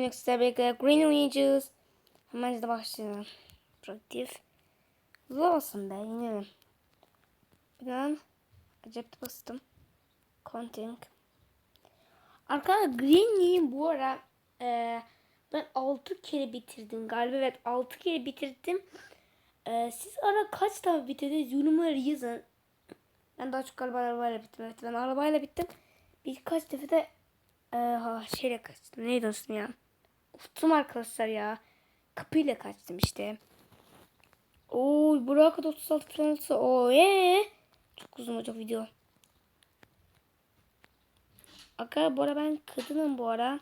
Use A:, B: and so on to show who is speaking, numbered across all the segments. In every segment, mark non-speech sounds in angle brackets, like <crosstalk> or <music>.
A: Linux'te birlikte Green oynayacağız. Hemen de başlayalım. Proaktif. Zor olsun be inelim. Birden acayip bastım. Content. Arkadaşlar Green'liği bu ara e, ben 6 kere bitirdim galiba. Evet 6 kere bitirdim. E, siz ara kaç tane bitirdiniz yorumları yazın. Ben daha çok arabayla bittim. Evet ben arabayla bittim. Birkaç defa da e, ha, şeyle kaçtım. Neydi olsun ya? Unuttum arkadaşlar ya. Kapıyla kaçtım işte. Oo buraya kadar 36 falan. Oo ee. Çok uzun olacak video. Arkadaşlar bu ara ben kadınım bu ara.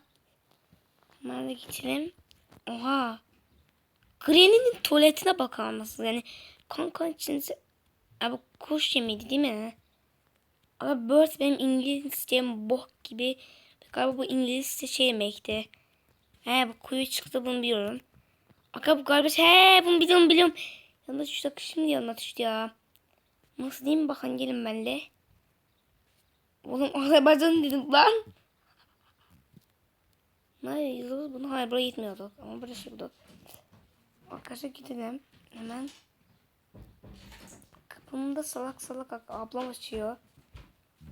A: Hemen de geçelim. Oha. Granny'nin tuvaletine bakar mısın? Yani kanka içinize... Abi kuş yemiydi değil mi? Ama Bird benim İngilizcem bok gibi. Galiba bu İngilizce şey demekti. He bu kuyu çıktı bunu biliyorum. Aga bu galiba he bunu biliyorum biliyorum. Yanlış düştü şimdi yanlış düştü ya. Nasıl diyeyim mi bakın gelin benimle. Oğlum <laughs> Azerbaycan dedim lan. Nereye yazıyoruz bunu? Hayır buraya gitmiyorduk. Ama buraya şurada. Arkadaşlar gidelim. Hemen. Kapımda salak salak ablam açıyor.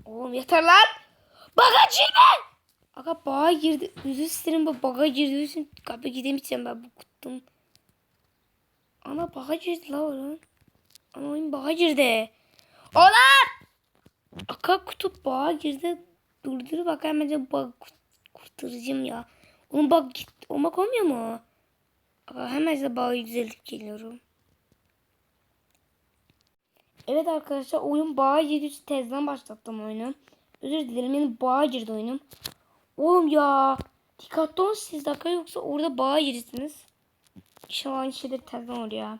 A: Oğlum yeter lan. Baga girme. Aga bağa girdi. Özür dilerim bu baga girdiği için kapı gidemeyeceğim ben bu kutum. Ana baga girdi la oğlum. Ana oyun baga girdi. Oğlum. Aga kutu bağa girdi. Durdur bak hemen bak kurtaracağım ya. Oğlum bak git. Olmak olmuyor mu? Aga hemen de bağı düzeltip geliyorum. Evet arkadaşlar oyun bağa girdi. Tezden başlattım oyunu. Özür dilerim benim bağa girdi oyunum. Oğlum ya. Dikkatli olun siz dakika yoksa orada bağa girirsiniz. İnşallah aynı şeyler tezden olur ya.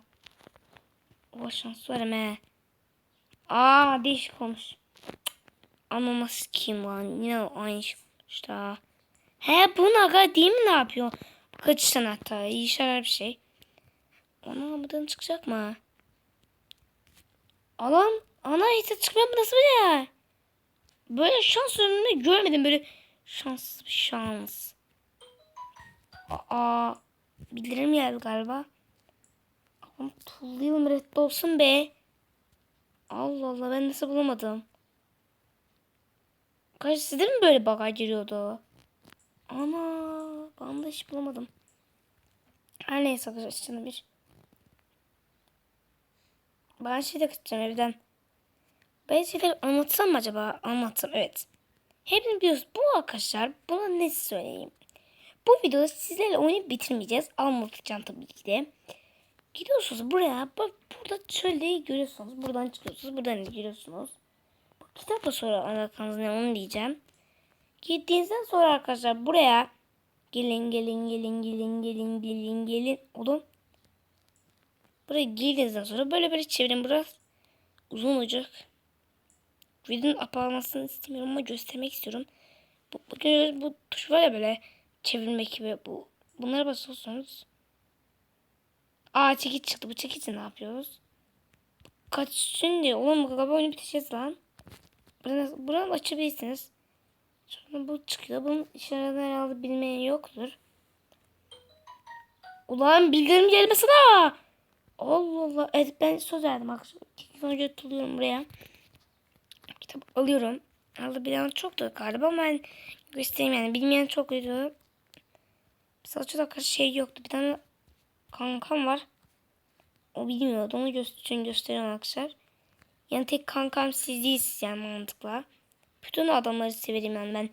A: O şans verme. he. Aa değişik olmuş. Anlaması kim lan? Yine aynı şey olmuş da. He bu naga değil mi ne yapıyor? Kaç sanatta iyi şeyler bir şey. Ona buradan çıkacak mı? Alam ana hiç çıkmıyor bu nasıl bir yer? Böyle şans önünü görmedim böyle şanssız bir şans. Aa bildirim geldi galiba. Aman tullayalım reddi olsun be. Allah Allah ben nasıl bulamadım. Kaç sizde mi böyle bagaj giriyordu? Ana ben de hiç bulamadım. Her neyse arkadaşlar şimdi bir. Ben şey de kaçacağım evden. Ben şeyler anlatsam mı acaba? Anlatsam evet. Hepiniz biliyorsunuz bu arkadaşlar buna ne söyleyeyim. Bu videoda sizlerle oynayıp bitirmeyeceğiz. Anlatacağım tabii ki de. Gidiyorsunuz buraya. Bak burada şöyle görüyorsunuz. Buradan çıkıyorsunuz. Buradan giriyorsunuz. Bu kitapla sonra alakanız ne onu diyeceğim. Gittiğinizden sonra arkadaşlar buraya gelin gelin gelin gelin gelin gelin gelin oğlum. Buraya girdiğinizden sonra böyle böyle çevirin biraz uzun olacak. Videonun apalamasını istemiyorum ama göstermek istiyorum. Bu, bugün bu tuş var ya böyle çevirmek gibi bu. Bunlara basıyorsunuz. Aa çekiç çıktı. Bu çekici ne yapıyoruz? Kaç şimdi oğlum galiba oyunu biteceğiz lan. Buradan, buradan açabilirsiniz. Sonra bu çıkıyor. Bunun işaretini herhalde bilmeyen yoktur. Ulan bildirim gelmesine. Allah Allah. Evet ben söz verdim. Akşam tutuluyorum buraya. Kitap alıyorum. Aldı bilen çoktu galiba ama ben göstereyim yani. Bilmeyen çok video. Mesela dakika şey yoktu. Bir tane kankam var. O bilmiyordu. Onu göster gösteriyorum arkadaşlar. Yani tek kankam siz değilsiniz yani mantıkla. Bütün adamları severim yani ben.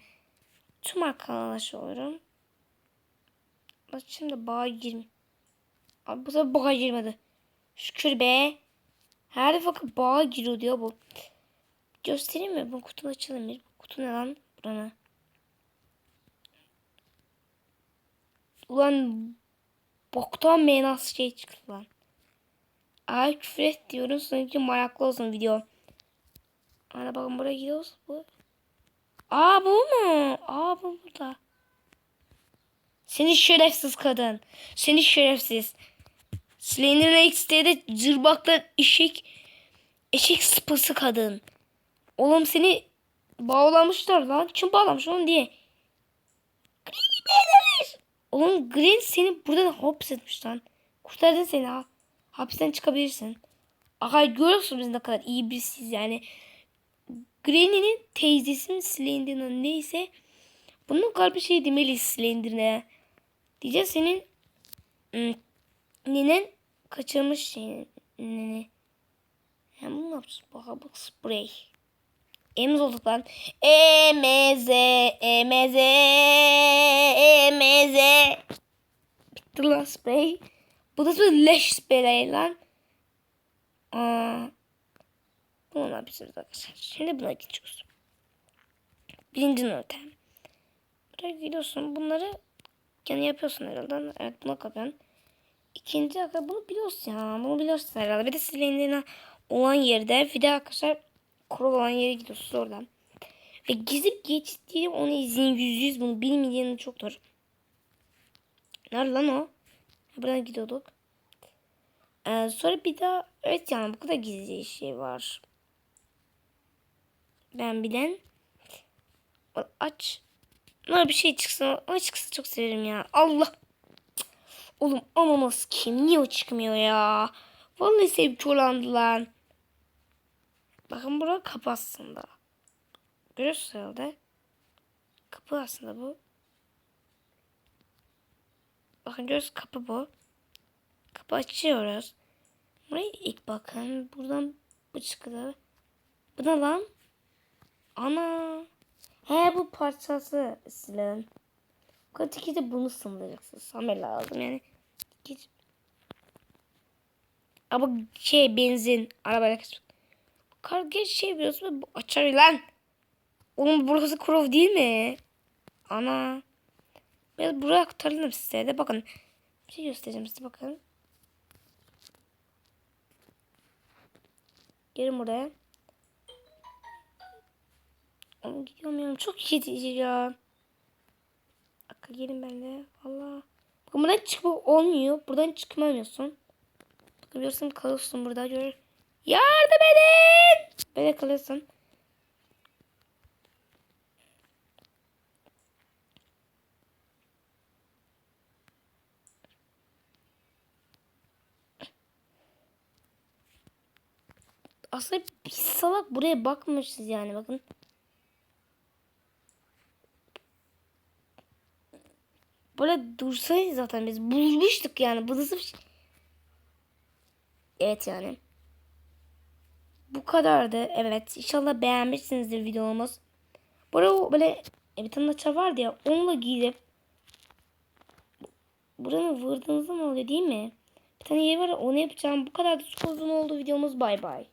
A: Tüm arkadaşlarım. Bak şimdi bağa girme. Abi bu sefer bağa girmedi. Şükür be. Her defa bağa giriyor diyor bu. Göstereyim mi? Bu kutu bir. Bu kutu ne lan? Burana. Ulan boktan menas şey çıktı lan. Ay küfür et diyorum. Sanki meraklı olsun video. Ana bakın buraya gidiyoruz. Bu. Aa bu mu? Aa bu burada. Seni şerefsiz kadın. Seni şerefsiz. Slender X'de cırbaklar eşek eşek sıpası kadın. Oğlum seni bağlamışlar lan. Kim bağlamış onu diye. Oğlum Green seni buradan hapsetmiş lan. Kurtardın seni ha. Hapisten çıkabilirsin. Aha görüyorsunuz biz ne kadar iyi birisiyiz yani. Granny'nin teyzesi mi Slender'ına neyse. Bunun galiba şey demeli Slender'ına. Diyeceğiz senin hmm, nenen kaçırmış şeyini. Bunu ne yapacağız? Baka bak spray. Emz olduk lan. Emeze, emeze, emeze. Bitti lan spray. Bu da bir leş spray lan. Aa, bunu ne yapacağız arkadaşlar? Şimdi buna geçiyoruz. Birinci yöntem. Buraya gidiyorsun. Bunları kendi yapıyorsun herhalde. Evet buna kapıyorsun. İkinci arkadaşlar bunu biliyorsun ya. Bunu biliyorsun herhalde. Bir de silindiğine olan yerde. Bir de arkadaşlar kurul olan yere gidiyorsunuz oradan. Ve gizip geçtiğim onu izleyin. Yüz yüz bunu bilmeyenin çoktur. Nerede lan o? Buradan gidiyorduk. Ee, sonra bir daha evet yani bu kadar gizli şey var. Ben bilen aç. Ne bir şey çıksın. O çıksın çok severim ya. Allah. Oğlum ananas kim? Niye o çıkmıyor ya? Vallahi sevgi olandı lan. Bakın bura kapı aslında. Görüyorsunuz herhalde. Kapı aslında bu. Bakın görüyorsunuz kapı bu. Kapı açıyoruz. Buraya ilk bakın. Buradan bu çıkıyor. Bu ne lan? Ana. He bu parçası silahın. Katiki de bunu sındıracaksın. Sana lazım yani. Git. Ama şey benzin. Arabayla Kar geç şey biliyorsun. Bu açar lan. Oğlum burası Krov değil mi? Ana. Ben buraya aktarırım size de bakın. Bir şey göstereceğim size bakın. Gelin buraya. Oğlum gidemiyorum. Çok itici ya. Akıl gelin benimle. Valla. Bakın buradan çıkma olmuyor. Buradan çıkmamıyorsun. Bakın görüyorsun kalıyorsun burada. Gör. Yardım edin. Böyle kalıyorsun. Aslında biz salak buraya bakmışız yani bakın. Böyle dursaydı zaten biz bulmuştuk yani. Bu nasıl bir şey? Evet yani. Bu kadardı. Evet. İnşallah beğenmişsinizdir videomuz. Burada böyle bir tane açar vardı ya. Onunla giyip buranı vurdığınızda ne oluyor değil mi? Bir tane yer var onu yapacağım. Bu kadar da çok uzun oldu videomuz. Bay bay.